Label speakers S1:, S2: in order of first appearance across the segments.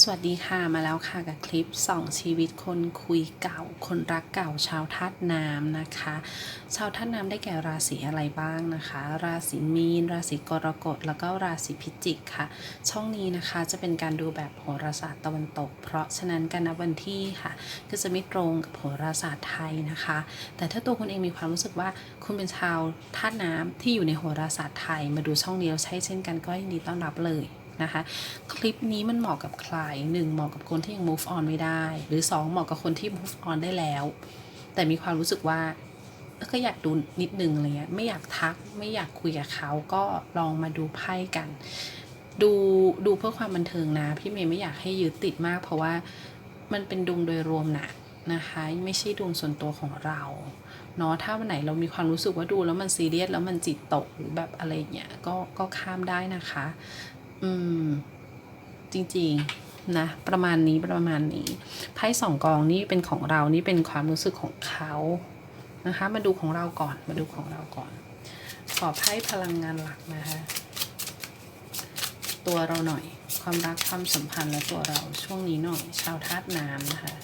S1: สวัสดีค่ะมาแล้วค่ะกับคลิปสองชีวิตคนคุยเก่า คนรักเก่าชาวธาตุน้ำนะคะ ชาวธาตุน้ำได้แก่ราศีอะไรบ้างนะคะ ราศีมีน ราศีกรกฎแล้วก็ราศีพิจิกค่ะ ช่องนี้นะคะจะเป็นการดูแบบโหราศาสตร์ตะวันตก เพราะฉะนั้นการนับวันที่ค่ะก็จะไม่ตรงกับโหราศาสตร์ไทยนะคะ แต่ถ้าตัวคุณเองมีความรู้สึกว่าคุณเป็นชาวธาตุน้ำที่อยู่ในโหราศาสตร์ไทย มาดูช่องนี้แล้วใช่เช่นกันก็ยินดีต้อนรับเลย นะคะ คลิปนี้มันเหมาะกับใครหนึ่งเหมาะกับคนที่ยัง move on ไม่ได้ หรือสองเหมาะกับคนที่ move on ได้แล้ว แต่มีความรู้สึกว่าก็อยากดูนิดนึงอะไรเงี้ยไม่อยากทักไม่อยากคุยกับเขาก็ลองมาดูไพ่กัน ดูดูเพื่อความบันเทิงนะ พี่เมย์ไม่อยากให้ยึดติดมาก เพราะว่ามันเป็นดวงโดยรวมนะนะคะ ไม่ใช่ดวงส่วนตัวของเราเนาะถ้าวันไหนเรามีความรู้สึกว่าดูแล้วมันซีเรียสแล้วมันจิตตกหรือแบบอะไรเงี้ยก็ก็ข้ามได้นะคะ อืม จริง ๆ นะ ประมาณนี้ประมาณนี้ ไพ่สองกองนี่เป็นของเรานี่เป็นความรู้สึกของเขานะคะ มาดูของเราก่อน มาดูของเราก่อน ขอไพ่พลังงานหลักนะคะ ตัวเราหน่อย ความรักความสัมพันธ์และตัวเราช่วงนี้หน่อย ชาวธาตุน้ำนะคะ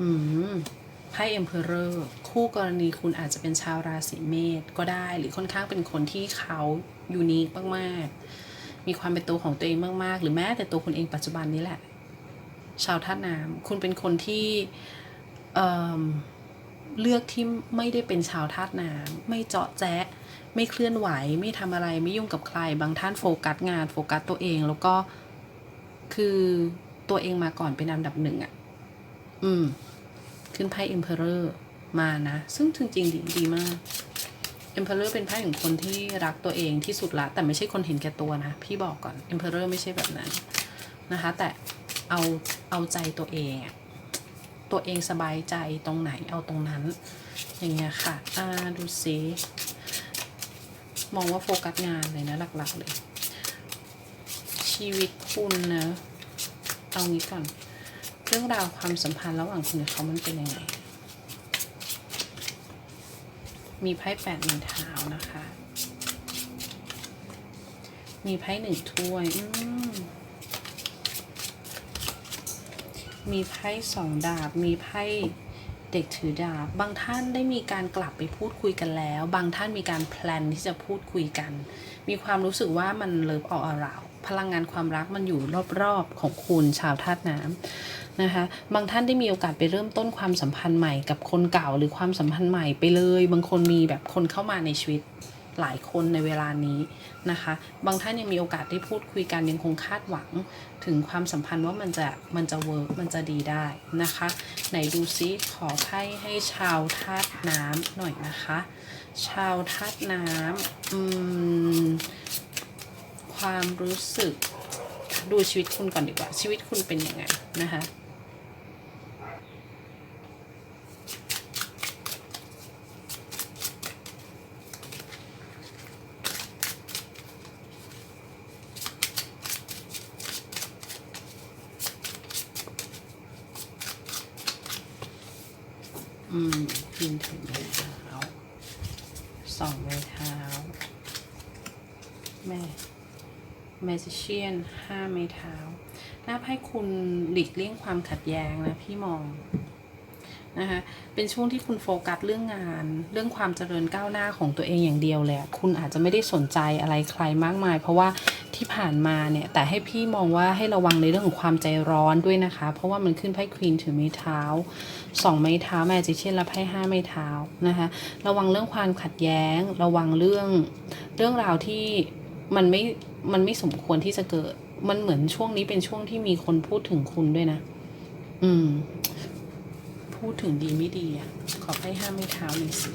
S1: อืมไพ่ Emperor คู่กรณีคุณอาจจะเป็นชาวราศีเมษก็ได้ หรือค่อนข้างเป็นคนที่เขายูนิคมากๆ มีความเป็นตัวของตัวเองมากๆ หรือแม้แต่ตัวคุณเองปัจจุบันนี้แหละ ชาวธาตุน้ำคุณเป็นคนที่เเลือกที่ไม่ได้เป็นชาวธาตุน้ำไม่เจาะแจ๊ะไม่เคลื่อนไหวไม่ทำอะไรไม่ยุ่งกับใคร บางท่านโฟกัสงานโฟกัสตัวเองแล้วก็คือตัวเองมาก่อนเป็นอันดับหนึ่งอะ่ะ อืม ขึ้นไพ่ Emperor ม มานะ ซึ่งจริงๆดีดีมาก Emperor เป็นไพ่ของคนที่รักตัวเองที่สุดละ แต่ไม่ใช่คนเห็นแก่ตัวนะ พี่บอกก่อน Emperor ไม่ใช่แบบนั้นนะคะ แต่เอาเอาใจตัวเองอะตัวเองสบายใจตรงไหนเอาตรงนั้น อย่างเงี้ยค่ะอ่าดูสิมองว่าโฟกัสงานเลยนะหลักๆเลย ชีวิตคุณนะเอางี้ก่อน เรื่องราวความสัมพันธ์ระหว่างคุณกับเขามันเป็นยังไง มีไพ่แปดหนึ่งเท้านะคะ มีไพ่หนึ่งถ้วยอืมมีไพ่สองดาบ มีไพ่เด็กถือดาบ บางท่านได้มีการกลับไปพูดคุยกันแล้ว บางท่านมีการแพลนที่จะพูดคุยกัน มีความรู้สึกว่ามันเลิฟออกอาราวพลังงานความรักมันอยู่รอบๆของคุณชาวธาตุน้ำ นะคะบางท่านได้มีโอกาสไปเริ่มต้นความสัมพันธ์ใหม่กับคนเก่าหรือความสัมพันธ์ใหม่ไปเลย บางคนมีแบบคนเข้ามาในชีวิตหลายคนในเวลานี้นะคะ บางท่านยังมีโอกาสได้พูดคุยกันยังคงคาดหวัง ถึงความสัมพันธ์ว่ามันจะมันจะเวิร์กมันจะดีได้นะคะ ไหนดูซิขอไพ่ให้ชาวธาตุน้ำหน่อยนะคะ ชาวธาตุน้ำอืมความรู้สึกดูชีวิตคุณก่อนดีกว่า ชีวิตคุณเป็นยังไงนะคะ อืมพินถึงไม้เท้าสองไม้เท้า แม่ แมจิ เชียนห้าไม้เท้าหน้าไพ่คุณหลีกเลี่ยงความขัดแย้งนะพี่มองนะคะเป็นช่วงที่คุณโฟกัสเรื่องงาน เรื่องความเจริญก้าวหน้าของตัวเองอย่างเดียวเลยอะคุณอาจจะไม่ได้สนใจอะไรใครมากมาย เพราะว่าที่ผ่านมาเนี่ย แต่ให้พี่มองว่าให้ระวังในเรื่องของความใจร้อนด้วยนะคะ เพราะว่ามันขึ้นไพ่ควีนถือไม้เท้าสองไม้เท้าแมจิเชียนและไพ่ห้าไม้เท้านะคะ ระวังเรื่องความขัดแย้ง ระวังเรื่องเรื่องราวที่ มันไม่มันไม่สมควรที่จะเกิด มันเหมือนช่วงนี้เป็นช่วงที่มีคนพูดถึงคุณด้วยนะ อืม พูดถึงดีไม่ดีอะ ขอให้ห้ามไม่เท้าหน่อยสิ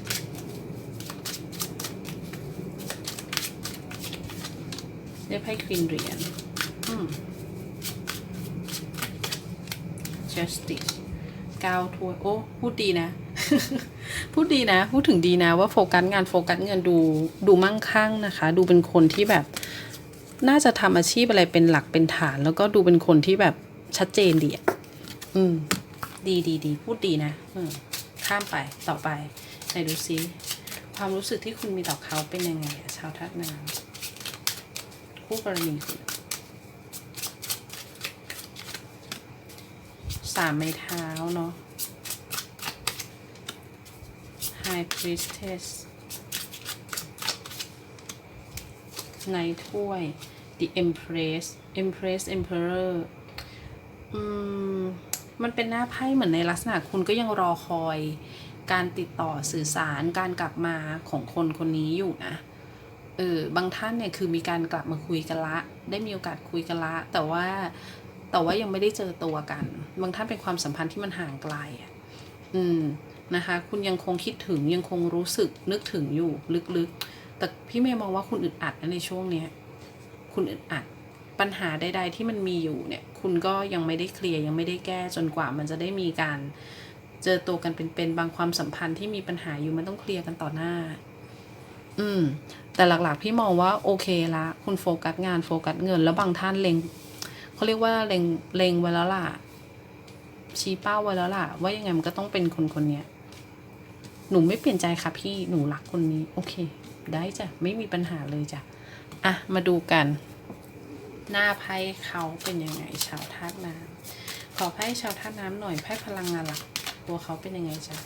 S1: ได้ไพ่ควีนเหรียญอืม justice เก้าถ้วยโอ้ พูดดีนะ พูดดีนะ พูดถึงดีนะว่าโฟกัสงานโฟกัสเงินดูดูมั่งคั่งนะคะ ดูเป็นคนที่แบบน่าจะทำอาชีพอะไรเป็นหลักเป็นฐาน แล้วก็ดูเป็นคนที่แบบชัดเจนดีอะอืม ดีดีดีพูดดีนะอืมข้ามไปต่อไปไหนดูซิความรู้สึกที่คุณมีต่อเขาเป็นยังไงชาวทัดน้ำคู่กรณีคุณสามไม้เท้าเนาะ High Priestess ในถ้วย The Empress Empress Emperor อืม มันเป็นหน้าไพ่เหมือนในลักษณะคุณก็ยังรอคอย การติดต่อสื่อสารการกลับมาของคนคนนี้อยู่นะ เออ บางท่านเนี่ยคือมีการกลับมาคุยกันละ ได้มีโอกาสคุยกันละ แต่ว่าแต่ว่ายังไม่ได้เจอตัวกัน บางท่านเป็นความสัมพันธ์ที่มันห่างไกลอะ อืม นะคะ คุณยังคงคิดถึงยังคงรู้สึกนึกถึงอยู่ลึกๆ แต่พี่เมย์มองว่าคุณอึดอัดนะในช่วงเนี้ยคุณอึดอัดปัญหาใด ๆ ที่มันมีอยู่เนี่ย คุณก็ยังไม่ได้เคลียร์ยังไม่ได้แก้จนกว่ามันจะได้มีการเจอตัวกันเป็นๆบางความสัมพันธ์ที่มีปัญหาอยู่มันต้องเคลียร์กันต่อหน้า อืม แต่หลักๆ พี่มองว่าโอเคละ คุณโฟกัสงานโฟกัสเงิน แล้วบางท่านเล็งเขาเรียกว่าเล็งเล็งไว้แล้วล่ะชี้เป้าไว้แล้วล่ะ ว่ายังไงมันก็ต้องเป็นคนคนนี้ หนูไม่เปลี่ยนใจค่ะพี่หนูรักคนนี้ โอเค ได้จ้ะ ไม่มีปัญหาเลยจ้ะ อะ มาดูกัน หน้าไพ่เขาเป็นยังไง ชาวธาตุน้ำขอไพ่ชาวธาตุน้ำหน่อยไพ่พลังงานหลัก ตัวเขาเป็นยังไงจ้ะ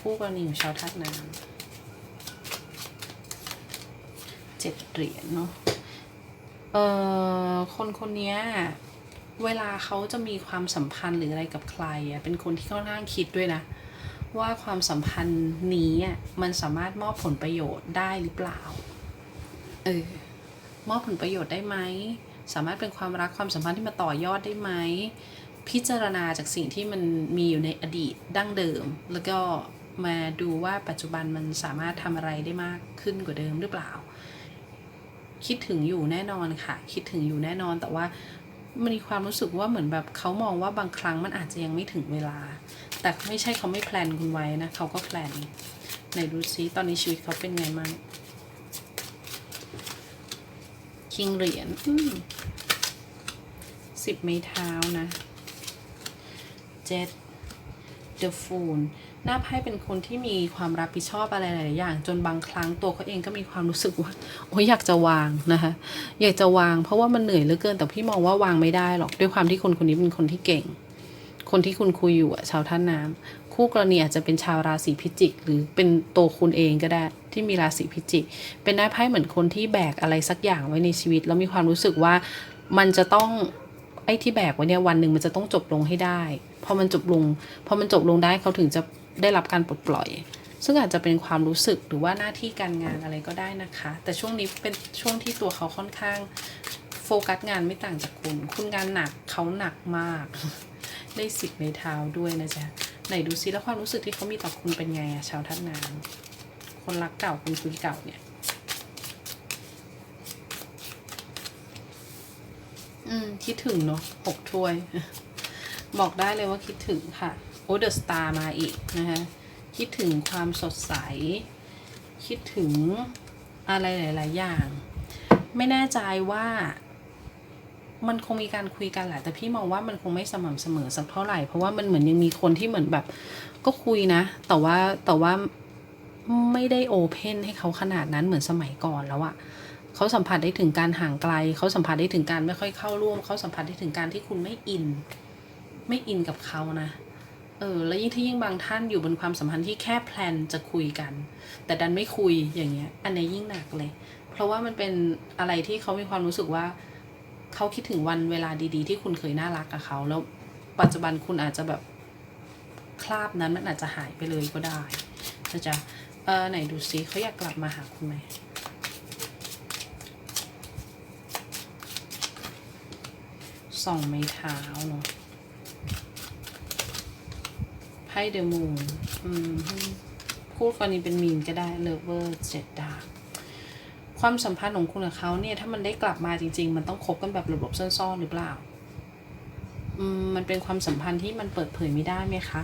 S1: ผู้กรณีของชาวธาตุน้ำเจ็ดเหรียญเนาะเอ่อคนคนนี้เวลาเขาจะมีความสัมพันธ์หรืออะไรกับใครอะเป็นคนที่ค่อนข้างคิดด้วยนะ ว่าความสัมพันธ์นี้อะมันสามารถมอบผลประโยชน์ได้หรือเปล่า เออ มอบผลประโยชน์ได้ไหม สามารถเป็นความรักความสัมพันธ์ที่มาต่อยอดได้ไหม พิจารณาจากสิ่งที่มันมีอยู่ในอดีตดั้งเดิม แล้วก็มาดูว่าปัจจุบันมันสามารถทำอะไรได้มากขึ้นกว่าเดิมหรือเปล่า คิดถึงอยู่แน่นอนค่ะ คิดถึงอยู่แน่นอนแต่ว่า มันมีความรู้สึกว่าเหมือนแบบเขามองว่าบางครั้งมันอาจจะยังไม่ถึงเวลา แต่ไม่ใช่เขาไม่แพลนคุณไว้นะเขาก็แพลนไหนดูซิตอนนี้ชีวิตเขาเป็นไงมั่งคิงเหรียญสิบไม้เท้านะเจ็ดเดอะฟูน น้าไพ่เป็นคนที่มีความรับผิดชอบอะไรหลายอย่าง จนบางครั้งตัวเขาเองก็มีความรู้สึกว่าโอ้ยอยากจะวางนะคะ อยากจะวางเพราะว่ามันเหนื่อยเหลือเกิน แต่พี่มองว่าวางไม่ได้หรอกด้วยความที่คนคนนี้เป็นคนที่เก่ง คนที่คุณคุยอยู่อะชาวท่าน้ำคู่กรณีอาจจะเป็นชาวราศีพิจิก หรือเป็นตัวคุณเองก็ได้ที่มีราศีพิจิก เป็นหน้าไพ่เหมือนคนที่แบกอะไรสักอย่างไว้ในชีวิต แล้วมีความรู้สึกว่ามันจะต้องไอ้ที่แบกไว้เนี่ยวันหนึ่งมันจะต้องจบลงให้ได้ พอมันจบลง พอมันจบลงได้เขาถึงจะ ได้รับการปลดปล่อย ซึ่งอาจจะเป็นความรู้สึกหรือว่าหน้าที่การงานอะไรก็ได้นะคะ แต่ช่วงนี้เป็นช่วงที่ตัวเขาค่อนข้างโฟกัสงานไม่ต่างจากคุณ คุณงานหนักเขาหนักมาก ได้สิบในเท้าด้วยนะจ๊ะไหนดูซิแล้วความรู้สึกที่เขามีต่อคุณเป็นไงอะชาวท่านน้ำคนรักเก่าคนคุยเก่าเนี่ยอืมคิดถึงเนาะหกถ้วย บอกได้เลยว่าคิดถึงค่ะโอเดอะสตาร์มาอีกนะคะ คิดถึงความสดใส คิดถึงอะไรหลาย ๆ อย่าง ไม่แน่ใจว่า มันคงมีการคุยกันแหละ แต่พี่มองว่ามันคงไม่สม่ำเสมอสักเท่าไหร่ เพราะว่ามันเหมือนยังมีคนที่เหมือนแบบ ก็คุยนะ แต่ว่าแต่ว่าไม่ได้โอเพนให้เขาขนาดนั้นเหมือนสมัยก่อนแล้วอะเขาสัมผัสได้ถึงการห่างไกล เขาสัมผัสได้ถึงการไม่ค่อยเข้าร่วม เขาสัมผัสได้ถึงการที่คุณไม่อิน ไม่อินกับเขานะ เออแล้วยิ่งที่ยิ่งบางท่านอยู่บนความสัมพันธ์ที่แค่แพลนจะคุยกัน แต่ดันไม่คุยอย่างเงี้ย อันนี้ยิ่งหนักเลย เพราะว่ามันเป็นอะไรที่เขามีความรู้สึกว่าเขาคิดถึงวันเวลาดีๆ ที่คุณเคยน่ารักกับเขา แล้วปัจจุบันคุณอาจจะแบบคราบนั้นมันอาจจะหายไปเลยก็ได้นะจ๊ะเออไหนดูซิเขาอยากกลับมาหาคุณไหมสองไม้เท้าเนาะ ไพ่เดอะมูนอืมคู่กรณีเป็นมีนก็ได้เลเวอร์เจ็ดดาความสัมพันธ์ของคุณกับเขาเนี่ย ถ้ามันได้กลับมาจริง ๆ มันต้องคบกันแบบหลบๆซ่อนๆหรือเปล่ามมันเป็นความสัมพันธ์ที่มันเปิดเผยไม่ได้ไหมคะ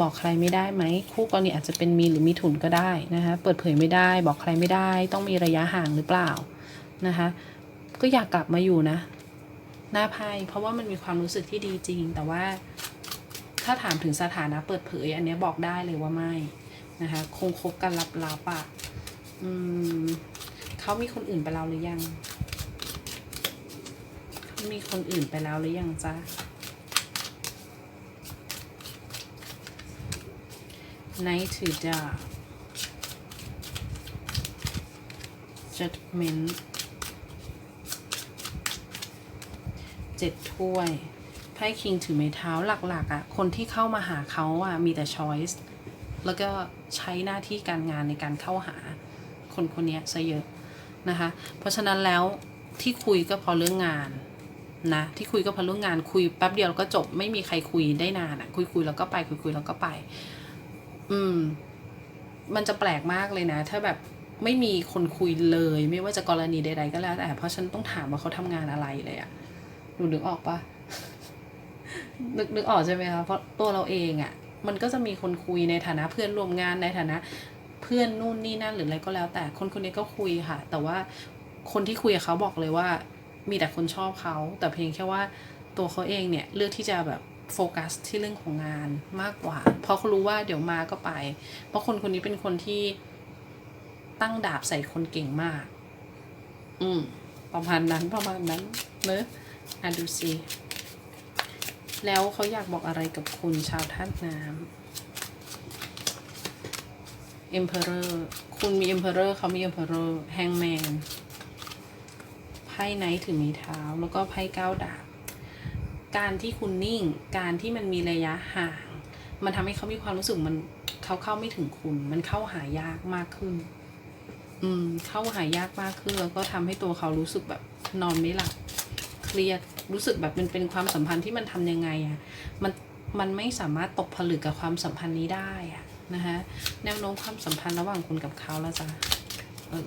S1: บอกใครไม่ได้ไหม คู่กรณีอาจจะเป็นมีนหรือมีถุนก็ได้นะคะ เปิดเผยไม่ได้ บอกใครไม่ได้ ต้องมีระยะห่างหรือเปล่านะคะ ก็อยากกลับมาอยู่นะ หน้าไพ่เพราะว่ามันมีความรู้สึกที่ดีจริง แต่ว่า ถ้าถามถึงสถานะเปิดเผย อันนี้บอกได้เลยว่าไม่นะคะ คงคบกันลับๆอะอืมเขามีคนอื่นไปแล้วหรือยัง มีคนอื่นไปแล้วหรือยังจ๊ะ Night to Dark Judgment เจ็ดถ้วย พ่คิงถือไม้เท้าหลักๆอะ่ะคนที่เข้ามาหาเขาอะ่ะมีแต่ choice แล้วก็ใช้หน้าที่การงานในการเข้าหาคนคนนี้ซะเยอะนะคะ เพราะฉะนั้นแล้วที่คุยก็พราะเรื่องงานนะที่คุยก็พราะเรื่องงานคุยแป๊บเดียวก็จบไม่มีใครคุยได้นานอะ่ะคุยคุยแล้วก็ไปคุยคุยแล้วก็ไป อืม มันจะแปลกมากเลยนะ ถ้าแบบไม่มีคนคุยเลย ไม่ว่าจะกรณีใดๆก็แล้วแต่เพราะฉันต้องถามว่าเขาทำงานอะไรเลยอะหนูนึกออกปะ นึกนึกออกใช่ไหมคะเพราะตัวเราเองอะ่ะมันก็จะมีคนคุยในฐานะเพื่อนร่วมงานในฐานะเพื่อนนู่นนี่นั่นหรืออะไรก็แล้ว แต่คนคนนี้ก็คุยค่ะ แต่ว่าคนที่คุยกับเขาบอกเลยว่า มีแต่คนชอบเขา แต่เพียงแค่ว่าตัวเขาเองเนี่ยเลือกที่จะแบบโฟกัสที่เรื่องของงานมากกว่า เพราะเขารู้ว่าเดี๋ยวมาก็ไป เพราะคนคนนี้เป็นคนที่ตั้งดาบใส่คนเก่งมาก อืม ประมาณนั้นประมาณนั้นเนอะอะดูสิ แล้วเขาอยากบอกอะไรกับคุณชาวธาตุน้ำ Emperor คุณมี Emperor เขามี Emperor Hangman ไพ่ไนท์ถือมีเท้า แล้วก็ไพ่เก้าดาบ การที่คุณนิ่ง การที่มันมีระยะห่าง มันทำให้เขามีความรู้สึกมันเขาเข้าไม่ถึงคุณ มันเข้าหายากมากขึ้น อืม เข้าหายากมากขึ้น แล้วก็ทำให้ตัวเขารู้สึกแบบนอนไม่หลับ เครียด รู้สึกแบบมันเป็นความสัมพันธ์ที่มันทำยังไงอะมันมันไม่สามารถตกผลึกกับความสัมพันธ์นี้ได้อะนะคะแนวโน้มความสัมพันธ์ระหว่างคุณกับเขาแล้วจ้ะเออ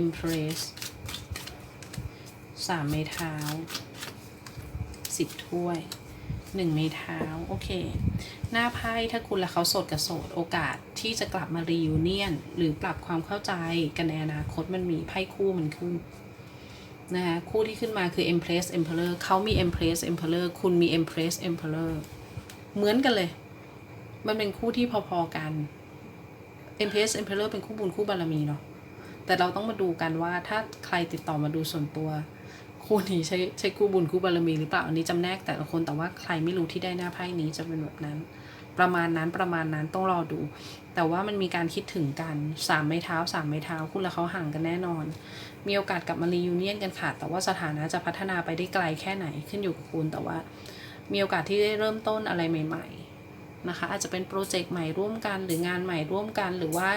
S1: Empress สามไม้เท้าสิบถ้วยหนึ่งไม้เท้าโอเค หน้าไพ่ถ้าคุณและเขาโสดกับโสดโอกาสที่จะกลับมารี u เนียน หรือปรับความเข้าใจกันในอนาคตมันมีไพ่คู่มันขึ้น นะคะคู่ที่ขึ้นมาคือ Empress Emperor เขามี Empress Emperor คุณมี Empress Emperor เหมือนกันเลย มันเป็นคู่ที่พอๆกัน Empress Emperor เป็นคู่บุญคู่บารมีเนาะแต่เราต้องมาดูกันว่าถ้าใครติดต่อมาดูส่วนตัว คู่นี้ใช่ใช่คู่บุญคู่บารมีหรือเปล่าอันนี้จำแนกแต่ละคนแต่ว่าใครไม่รู้ที่ได้หน้าไพ่นี้จะเป็นแบบนั้น ประมาณนั้นประมาณนั้นต้องรอดู แต่ว่ามันมีการคิดถึงกันสามไม้เท้าสามไม้เท้าคุณและเขาห่างกันแน่นอน มีโอกาสกลับมารียูเนียนกันค่ะ แต่ว่าสถานะจะพัฒนาไปได้ไกลแค่ไหนขึ้นอยู่กับคุณแต่ว่า มีโอกาสที่ได้เริ่มต้นอะไรใหม่ ๆนะคะ อาจจะเป็นโปรเจกต์ใหม่ร่วมกันหรืองานใหม่ร่วมกันหรือว่า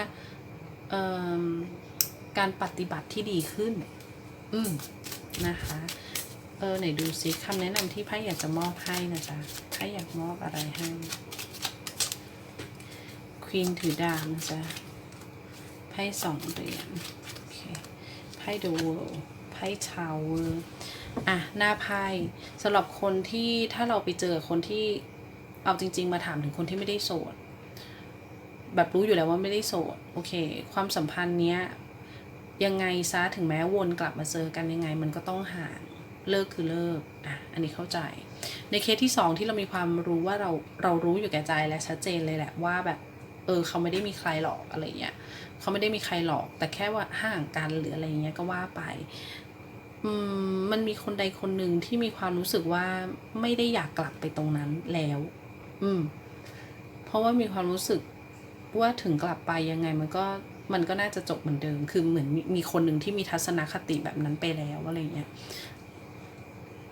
S1: เอิ่มการปฏิบัติที่ดีขึ้น อืมนะคะ เออไหนดูซิคำแนะนำที่ไพ่อยากจะมอบให้นะจ๊ะไพ่อยากมอบอะไรให้ ควีนถือดาบนะจ๊ะไพ่สองเหรียญไพ่ The World ไพ่ Tower อะ หน้าไพ่สำหรับคนที่ถ้าเราไปเจอคนที่เอาจริง ๆ มาถามถึงคนที่ไม่ได้โสด แบบรู้อยู่แล้วว่าไม่ได้โสด โอเค ความสัมพันธ์เนี้ย ยังไงซะถึงแม้วนกลับมาเจอกันยังไง มันก็ต้องห่างเลิกคือเลิกอะอันนี้เข้าใจ ในเคสที่สองที่เรามีความรู้ว่าเราเรารู้อยู่แก่ใจและชัดเจนเลยแหละว่าแบบ เออเขาไม่ได้มีใครหลอกอะไรเงี้ยเขาไม่ได้มีใครหลอก แต่แค่ว่าห่างกันหรืออะไรเงี้ยก็ว่าไปอืมมันมีคนใดคนหนึ่งที่มีความรู้สึกว่าไม่ได้อยากกลับไปตรงนั้นแล้ว อืม เพราะว่ามีความรู้สึกว่าถึงกลับไปยังไงมันก็มันก็น่าจะจบเหมือนเดิม คือเหมือนมีคนหนึ่งที่มีทัศนคติแบบนั้นไปแล้วอะไรเงี้ย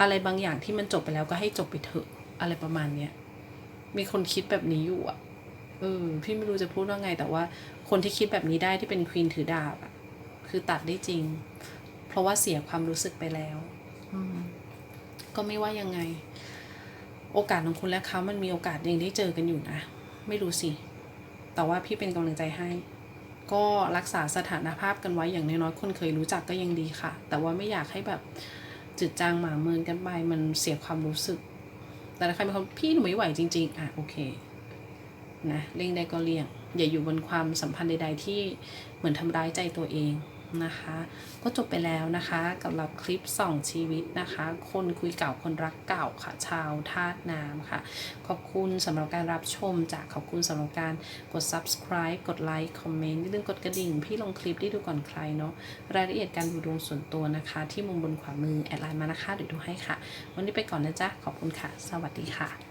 S1: อะไรบางอย่างที่มันจบไปแล้วก็ให้จบไปเถอะ อะไรประมาณเนี้ย มีคนคิดแบบนี้อยู่อะ เออพี่ไม่รู้จะพูดว่าไง แต่ว่าคนที่คิดแบบนี้ได้ที่เป็นควีนถือดาบอะคือตัดได้จริง เพราะว่าเสียความรู้สึกไปแล้วอืมก็ไม่ว่ายังไง โอกาสของคุณและเขามันมีโอกาสยังได้เจอกันอยู่นะไม่รู้สิ แต่ว่าพี่เป็นกำลังใจให้ ก็รักษาสถานภาพกันไว้อย่างน้อยๆคนเคยรู้จักก็ยังดีค่ะ แต่ว่าไม่อยากให้แบบจืดจางหมาเมินกันไปมันเสียความรู้สึก แต่ถ้าใครเป็นคนพี่หนูไม่ไหวจริง ๆ อะโอเค นะเลี่ยงได้ก็เลี่ยง อย่าอยู่บนความสัมพันธ์ใด ๆ ที่เหมือนทำร้ายใจตัวเองนะคะ ก็จบไปแล้วนะคะกับเราคลิปสองชีวิตนะคะ คนคุยเก่าคนรักเก่าค่ะ ชาวธาตุน้ำค่ะ ขอบคุณสำหรับการรับชมจากขอบคุณสำหรับการกด subscribe กดไลค์คอมเมนต์อย่าลืมกดกระดิ่ง พี่ลงคลิปได้ดูก่อนใครเนาะรายละเอียดการดูดวงส่วนตัวนะคะ ที่มุมบนขวามือ แอดไลน์มานะคะเดี๋ยวดูให้ค่ะ วันนี้ไปก่อนนะจ๊ะขอบคุณค่ะ สวัสดีค่ะ